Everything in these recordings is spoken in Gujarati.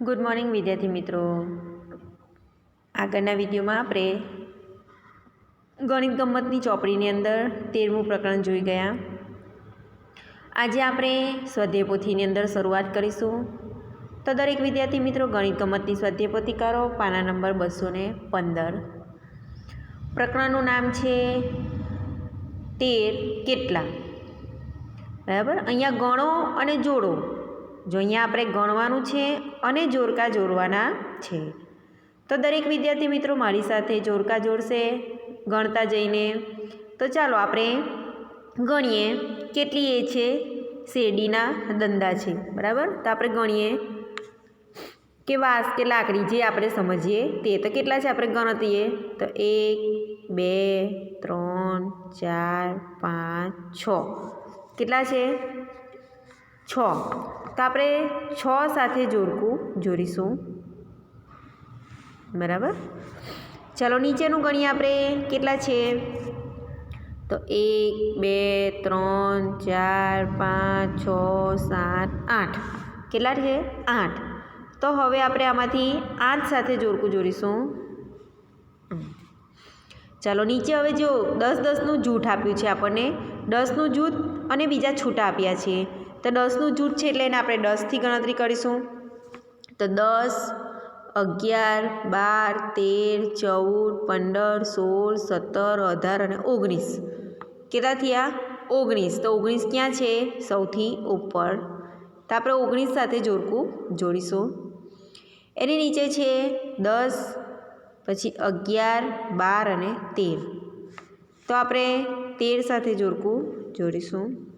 ગુડ મોર્નિંગ વિદ્યાર્થી મિત્રો. આગળના વિડીયોમાં આપણે ગણિત ગમતની ચોપડીની અંદર તેરમું પ્રકરણ જોઈ ગયા. આજે આપણે સ્વાધ્યાય અંદર શરૂઆત કરીશું. તો દરેક વિદ્યાર્થી મિત્રો ગણિત ગમતની સ્વાધ્યાય કરો પાના નંબર બસો ને પંદર. પ્રકરણનું નામ છે તેર કેટલા? બરાબર? અહીંયા ગણો અને જોડો. જો અહીંયા આપણે ગણવાનું છે અને જોરકા જોડવાના છે. તો દરેક વિદ્યાર્થી મિત્રો મારી સાથે જોરકા જોડશે, ગણતા જઈને. તો ચાલો આપણે ગણીએ કેટલી એ છે, શેરડીના દંડા છે. બરાબર? તો આપણે ગણીએ કે વાંસ કે લાકડી જે આપણે સમજીએ તે. તો કેટલા છે આપણે ગણતીએ તો એક, બે, ત્રણ, ચાર, પાંચ, છ. કેટલા છે? છ. તો આપણે છ સાથે જોડકું, જોડીશું. બરાબર? ચાલો, નીચેનું ગણીએ આપણે કેટલા છે? તો એક, બે, ત્રણ, ચાર, પાંચ, છ, સાત, આઠ. કેટલા છે? આઠ. તો હવે આપણે આમાંથી આઠ સાથે જોડકું જોડીશું. ચાલો, નીચે હવે જો દસ દસનું જૂઠ આપ્યું છે આપણને. દસનું જૂથ અને બીજા છૂટા આપ્યા છે. તો દસનું જૂથ છે એટલે એને આપણે દસથી ગણતરી કરીશું. તો દસ, અગિયાર, બાર, તેર, ચૌદ, પંદર, સોળ, સત્તર, અઢાર અને ઓગણીસ. કેટલા થયા? ઓગણીસ. તો ઓગણીસ ક્યાં છે? સૌથી ઉપર. તો આપણે ઓગણીસ સાથે જોડકું જોડીશું. એની નીચે છે દસ, પછી અગિયાર, બાર અને તેર. તો આપણે તેર સાથે જોડકું જોડીશું.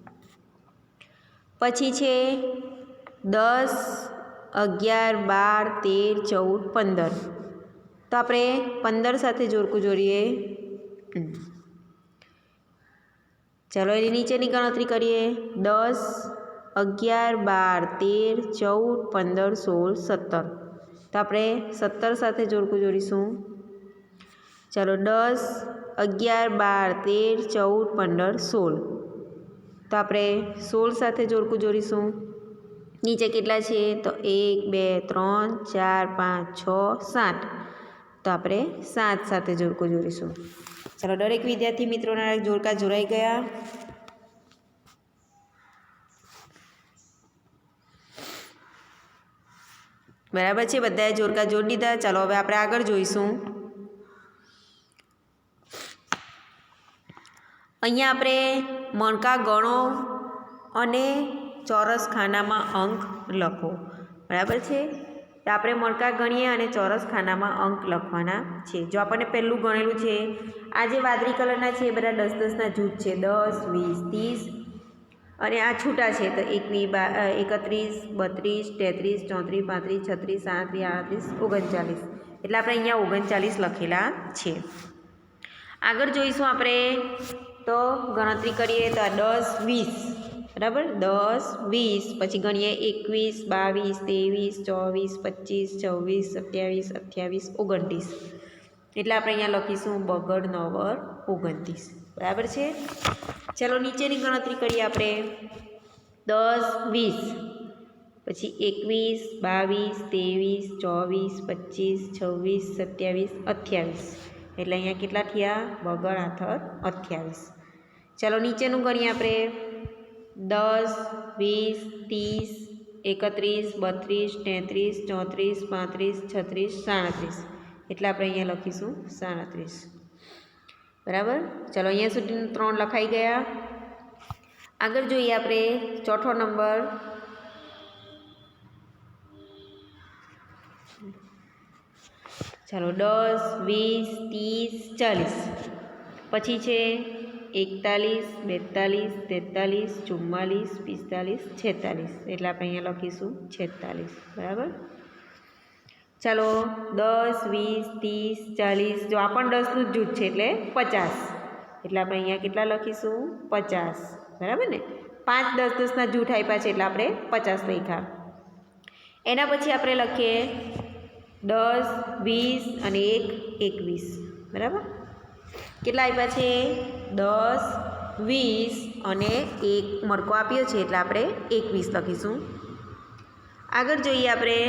પછી છે દસ, અગિયાર, બાર, તેર, ચૌદ, પંદર. તો આપણે પંદર સાથે જોડકું જોડીએ. ચાલો એની નીચેની ગણતરી કરીએ. દસ, અગિયાર, બાર, તેર, ચૌદ, પંદર, સોળ, સત્તર. તો આપણે સત્તર સાથે જોડકું જોડીશું. ચાલો દસ, અગિયાર, બાર, તેર, ચૌદ, પંદર, સોળ. તો આપણે સોળ સાથે જોડકું જોડીશું. નીચે કેટલા છે? તો એક, બે, ત્રણ, ચાર, પાંચ, છ, સાત. તો આપણે સાત સાથે જોડકું જોડીશું. ચાલો, દરેક વિદ્યાર્થી મિત્રોના જોડકા જોડાઈ ગયા. બરાબર છે? બધાએ જોડકા જોડી દીધા. ચાલો, હવે આપણે આગળ જોઈશું. અહીંયા આપણે મણકા ગણો અને ચોરસ ખાનામાં અંક લખો. બરાબર છે? તો આપણે મણકા ગણીએ અને ચોરસ ખાનામાં અંક લખવાના છે. જો આપણને પહેલું ગણેલું છે, આ જે વાદળી કલરના છે એ બધા દસ દસના જૂથ છે. દસ, વીસ, ત્રીસ અને આ છૂટા છે. તો એકવીસ બા એકત્રીસ, બત્રીસ, તેત્રીસ, ચોત્રીસ, પાંત્રીસ, છત્રીસ, સાડત્રીસ, આડત્રીસ, ઓગણચાલીસ. એટલે આપણે અહીંયા ઓગણચાલીસ લખેલા છે. આગળ જોઈશું આપણે તો ગણતરી કરીએ તો દસ, વીસ. બરાબર? દસ, વીસ, પછી ગણીએ એકવીસ, બાવીસ, ત્રેવીસ, ચોવીસ, પચીસ, છવ્વીસ, સત્યાવીસ, અઠ્યાવીસ, ઓગણત્રીસ. એટલે આપણે અહીંયા લખીશું બગડ, નવર, ઓગણત્રીસ. બરાબર છે? ચાલો નીચેની ગણતરી કરીએ આપણે. દસ, વીસ. પછી એકવીસ, બાવીસ, ત્રેવીસ, ચોવીસ, પચીસ, છવ્વીસ, સત્યાવીસ, અઠ્યાવીસ. એટલે અહીંયા કેટલા થયા? બગડ, આથર, અઠ્યાવીસ. ચાલો, નીચેનું ગણીએ આપણે. દસ, વીસ, ત્રીસ, એકત્રીસ, બત્રીસ, તેત્રીસ, ચોત્રીસ, પાંત્રીસ, છત્રીસ, સાડત્રીસ. એટલે આપણે અહીંયા લખીશું સાડત્રીસ. બરાબર? ચાલો, અહીંયા સુધી ત્રણ લખાઈ ગયા. આગળ જોઈએ આપણે ચોથો નંબર. ચાલો દસ, વીસ, ત્રીસ, ચાલીસ. પછી છે એકતાલીસ, બેતાલીસ, તેતાલીસ, ચુમ્માલીસ, પિસ્તાલીસ, છેતાલીસ. એટલે આપણે અહીંયા લખીશું છેતાલીસ. બરાબર? ચાલો દસ, વીસ, ત્રીસ, ચાલીસ. જો આ પણ દસનું જ જૂથ છે એટલે પચાસ. એટલે આપણે અહીંયા કેટલા લખીશું? પચાસ. બરાબર ને? પાંચ દસ દસના જૂથ આપ્યા છે એટલે આપણે પચાસ લખ્યા. એના પછી આપણે લખીએ દસ, વીસ અને એક, એકવીસ. બરાબર? કેટલા આપ્યા છે? દસ, વીસ અને એક મરકો આપ્યો છે એટલે આપણે એકવીસ લખીશું. આગળ જોઈએ આપણે.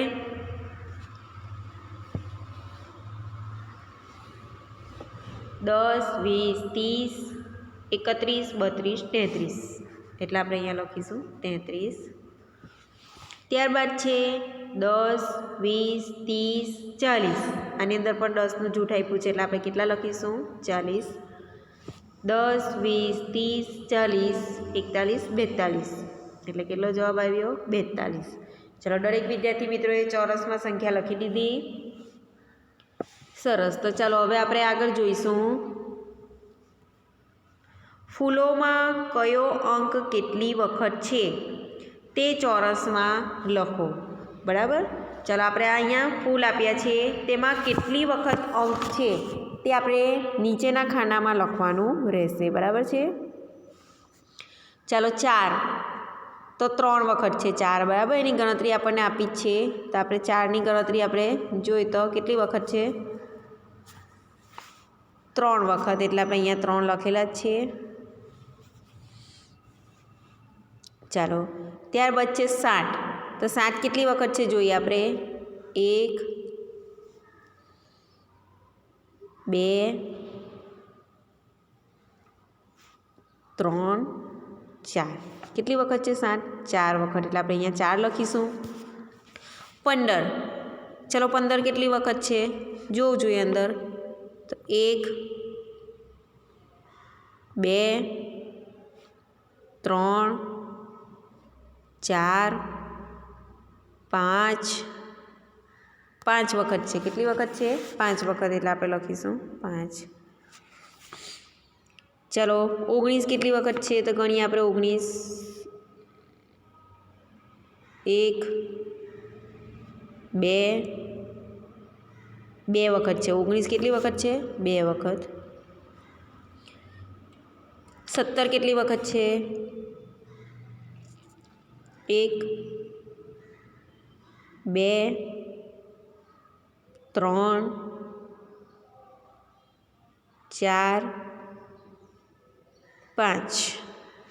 દસ, વીસ, ત્રીસ, એકત્રીસ, બત્રીસ, તેત્રીસ. એટલે આપણે અહીંયા લખીશું તેત્રીસ. ત્યારબાદ છે દસ, વીસ, ત્રીસ, ચાલીસ. આની અંદર પણ દસનું જૂઠ આપ્યું છે, એટલે આપણે કેટલા લખીશું? ચાલીસ. દસ, વીસ, ત્રીસ, ચાલીસ, એકતાલીસ, બેતાલીસ. એટલે કેટલો જવાબ આવ્યો? બેતાલીસ. ચલો, દરેક વિદ્યાર્થી મિત્રોએ ચોરસમાં સંખ્યા લખી દીધી. સરસ. તો ચાલો, હવે આપણે આગળ જોઈશું. ફૂલોમાં કયો અંક કેટલી વખત છે? તે ચોરસમાં લખો. બરાબર? ચાલો આપણે અહીંયા ફૂલ આપ્યા છે તેમાં કેટલી વખત અંક છે તે આપણે નીચેના ખાનામાં લખવાનું રહેશે. બરાબર છે? ચાલો ચાર. તો ત્રણ વખત છે ચાર, બરાબર? એની ગણતરી આપણને આપી જ છે. તો આપણે ચારની ગણતરી આપણે જોઈ તો કેટલી વખત છે? ત્રણ વખત. એટલે આપણે અહીંયા ત્રણ લખેલા જ છે. ચાલો. ત્યારબાદ છે સાઠ તો સાત કેટલી વખત છે જોઈએ આપણે? એક, બે, ત્રણ, ચાર. કેટલી વખત છે સાત? ચાર વખત. એટલે આપણે અહીંયા ચાર લખીશું. પંદર. ચલો, પંદર કેટલી વખત છે? જોવું જોઈએ અંદર. તો એક, બે, ત્રણ, ચાર પાંચ. પાંચ વખત છે. કેટલી વખત છે? પાંચ વખત એટલે આપણે લખીશું. પાંચ. ચલો, ઓગણીસ કેટલી વખત છે? તો ગણીએ આપણે ઓગણીસ. એક, બે બે વખત છે. ઓગણીસ કેટલી વખત છે? બે વખત. સત્તર કેટલી વખત છે? એક બે, ત્રણ, ચાર, પાંચ.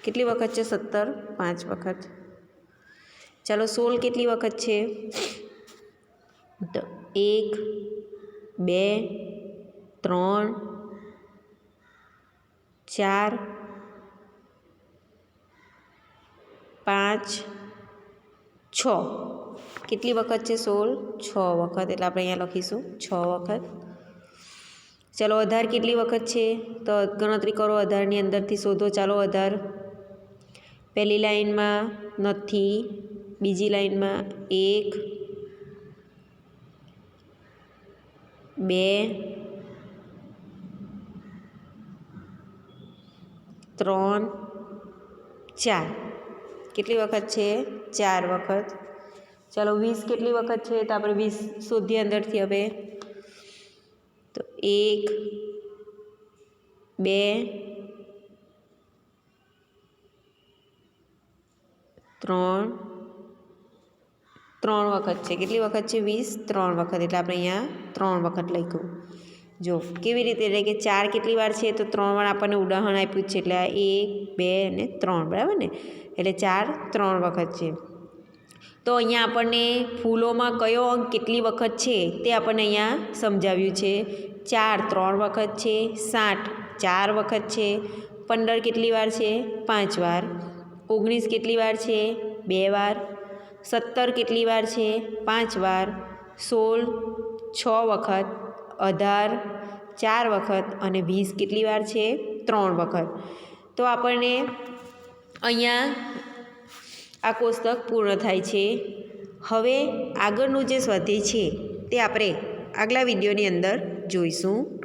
કેટલી વખત છે સત્તર? પાંચ વખત. ચાલો સોળ કેટલી વખત છે? તો એક, બે, ત્રણ, ચાર, પાંચ, છ. કેટલી વખત છે? સોળ? છ વખત. એટલે આપણે અહીંયા લખીશું. છ વખત. ચાલો અઢાર કેટલી વખત છે? તો ગણતરી કરો અઢારની અંદરથી શોધો. ચાલો અઢાર પહેલી લાઈનમાં નથી. બીજી લાઈનમાં એક, બે, ત્રણ, ચાર. કેટલી વખત છે? ચાર વખત. ચાલો વીસ કેટલી વખત છે તો આપણે વીસ શોધીએ અંદરથી હવે. તો એક, બે, ત્રણ ત્રણ વખત છે. કેટલી વખત છે? વીસ, ત્રણ વખત. એટલે આપણે અહીંયા ત્રણ વખત લખ્યું. જો, કેવી રીતે? એટલે કે ચાર કેટલી વાર છે? તો ત્રણ વાર આપણને ઉદાહરણ આપ્યું છે. એટલે આ એક, બે અને ત્રણ. બરાબર ને? એટલે ચાર ત્રણ વખત છે. તો અહીંયા આપણને ફૂલોમાં કયો અંક કેટલી વખત છે તે આપણને અહીંયા સમજાવ્યું છે. ચાર ત્રણ વખત છે સાઠ ચાર વખત છે, પંદર કેટલી વાર છે, પાંચ વાર, ઓગણીસ કેટલી વાર છે, બે વાર, સત્તર કેટલી વાર છે, પાંચ વાર, સોળ છ વખત, અઢાર ચાર વખત અને વીસ કેટલી વાર છે, ત્રણ વખત. તો આપણને અહીંયા આ કોષ્ટક પૂર્ણ થાય છે. હવે આગળનું જે સ્વાધ્યાય છે તે આપણે આગલા વિડીયોની અંદર જોઈશું.